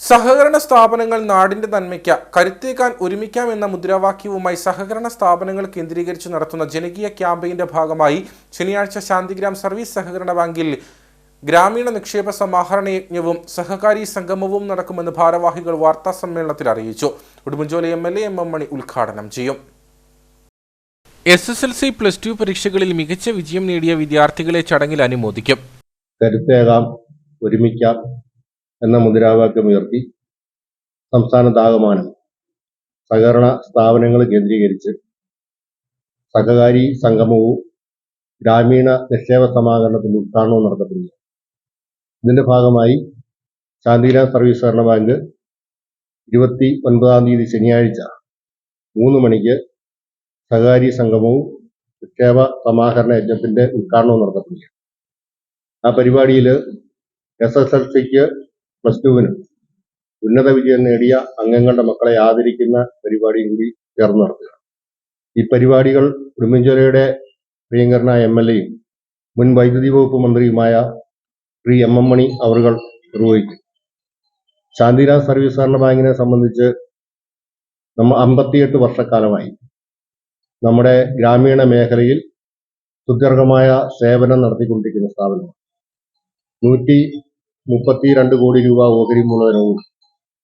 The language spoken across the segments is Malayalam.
സഹകരണ സ്ഥാപനങ്ങൾ നാടിന്റെ നന്മയ്ക്ക് കരുത്തേക്കാൻ ഒരുമിക്കാം എന്ന മുദ്രാവാക്യവുമായി സഹകരണ സ്ഥാപനങ്ങൾ കേന്ദ്രീകരിച്ച് നടത്തുന്ന ജനകീയ ക്യാമ്പയിന്റെ ഭാഗമായി ശനിയാഴ്ച ശാന്തിഗ്രാം സർവീസ് സഹകരണ ബാങ്കിൽ ഗ്രാമീണ നിക്ഷേപ സമാഹരണ യജ്ഞവും സഹകാരി സംഗമവും നടക്കുമെന്ന് ഭാരവാഹികൾ വാർത്താ സമ്മേളനത്തിൽ അറിയിച്ചു. Udumbanchola M L A M M Mani ഉദ്ഘാടനം ചെയ്യും. S S L C plus two പരീക്ഷകളിൽ മികച്ച വിജയം നേടിയ വിദ്യാർത്ഥികളെ ചടങ്ങിൽ അനുമോദിക്കും. കരുത്തേകാം ഒരുമിക്കാം. എന്ന മുദ്രാവാക്യം ഉയർത്തി സംസ്ഥാനത്താകമാനം സഹകരണ സ്ഥാപനങ്ങൾ കേന്ദ്രീകരിച്ച് സഹകാരി സംഗമവും ഗ്രാമീണ നിക്ഷേപ സമാഹരണത്തിന്റെ ഉദ്ഘാടനവും നടത്തപ്പെടുന്നു. ഇതിന്റെ ഭാഗമായി ശാന്തിഗ്രാം സർവീസ് സഹകരണ ബാങ്ക് ഇരുപത്തി ഒൻപതാം തീയതി ശനിയാഴ്ച മൂന്ന് മണിക്ക് സഹകാരി സംഗമവും നിക്ഷേപ സമാഹരണ യജ്ഞത്തിന്റെ ഉദ്ഘാടനവും നടത്തപ്പെടുന്നു. ആ പരിപാടിയിൽ എസ് എസ് എൽ സിക്ക് പ്ലസ് ടുവിന് ഉന്നത വിജയം നേടിയ അംഗങ്ങളുടെ മക്കളെ ആദരിക്കുന്ന പരിപാടിയും കൂടി ചേർന്ന് നടത്തുക ഈ പരിപാടികൾ ഉടുമ്പൻചോലയുടെ പ്രിയങ്കരനായ എം എൽ എയും മുൻ വൈദ്യുതി വകുപ്പ് മന്ത്രിയുമായ ശ്രീ എം എം മണി അവറുകൾ നിർവഹിക്കും ശാന്തിരാജ് സർവീസ് സഹകരണ ബാങ്കിനെ സംബന്ധിച്ച് നമ്മ അമ്പത്തിയെട്ട് വർഷക്കാലമായി നമ്മുടെ ഗ്രാമീണ മേഖലയിൽ സുദീർഘമായ സേവനം നടത്തിക്കൊണ്ടിരിക്കുന്ന സ്ഥാപനമാണ്. നൂറ്റി മുപ്പത്തിരണ്ട് കോടി രൂപ ഓഹരി മൂലധനവും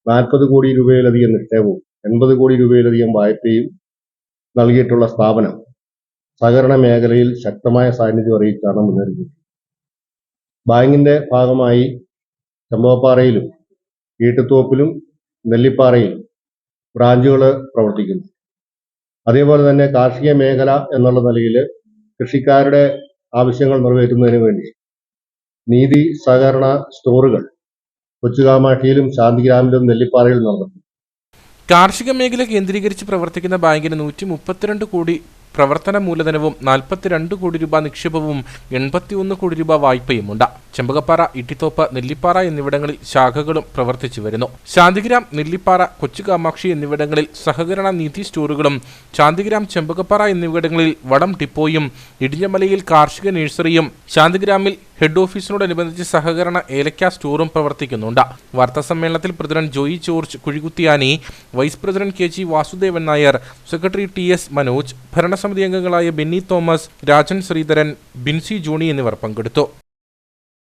നാൽപ്പത് കോടി രൂപയിലധികം നിക്ഷേപവും എൺപത് കോടി രൂപയിലധികം വായ്പയും നൽകിയിട്ടുള്ള സ്ഥാപനം സഹകരണ മേഖലയിൽ ശക്തമായ സാന്നിധ്യം അറിയിച്ചാണ് മുന്നേറിയത് ബാങ്കിന്റെ ഭാഗമായി ചമ്പവപ്പാറയിലും ഈട്ടുത്തോപ്പിലും നെല്ലിപ്പാറയിലും ബ്രാഞ്ചുകൾ പ്രവർത്തിക്കുന്നു. അതേപോലെ തന്നെ കാർഷിക മേഖല എന്നുള്ള നിലയിൽ കൃഷിക്കാരുടെ ആവശ്യങ്ങൾ നിറവേറ്റുന്നതിന് വേണ്ടി നീതി സഹകരണ സ്റ്റോറുകൾ കൊച്ചുകാമാഠിയിലും ശാന്തിഗ്രാമിലും നെല്ലിപ്പാറയിലും നടന്നു. കാർഷിക മേഖല കേന്ദ്രീകരിച്ച് പ്രവർത്തിക്കുന്ന ബാങ്കിന് നൂറ്റി മുപ്പത്തിരണ്ട് കോടി പ്രവർത്തന മൂലധനവും നാൽപ്പത്തിരണ്ട് കോടി രൂപ നിക്ഷേപവും എൺപത്തിയൊന്ന് കോടി രൂപ വായ്പയുമുണ്ട്. ചെമ്പകപ്പാറ ഇട്ടിത്തോപ്പ് നെല്ലിപ്പാറ എന്നിവിടങ്ങളിൽ ശാഖകളും പ്രവർത്തിച്ചു വരുന്നു. ശാന്തിഗ്രാം നെല്ലിപ്പാറ കൊച്ചുകാമാക്ഷി എന്നിവിടങ്ങളിൽ സഹകരണ നീതി സ്റ്റോറുകളും ശാന്തിഗ്രാം ചെമ്പകപ്പാറ എന്നിവിടങ്ങളിൽ വടം ഡിപ്പോയും ഇടിഞ്ഞമലയിൽ കാർഷിക നഴ്സറിയും ശാന്തിഗ്രാമിൽ ഹെഡ് ഓഫീസിനോടനുബന്ധിച്ച് സഹകരണ ഏലക്ക സ്റ്റോറും പ്രവർത്തിക്കുന്നുണ്ട്. വാർത്താ സമ്മേളനത്തിൽ president Joy George Kuzhikuthiyani vice president K G Vasudevan Nair secretary T S Manoj ഭരണസമിതി അംഗങ്ങളായ ബെന്നി തോമസ് രാജൻ ശ്രീധരൻ ബിൻസി ജൂണി എന്നിവർ പങ്കെടുത്തു.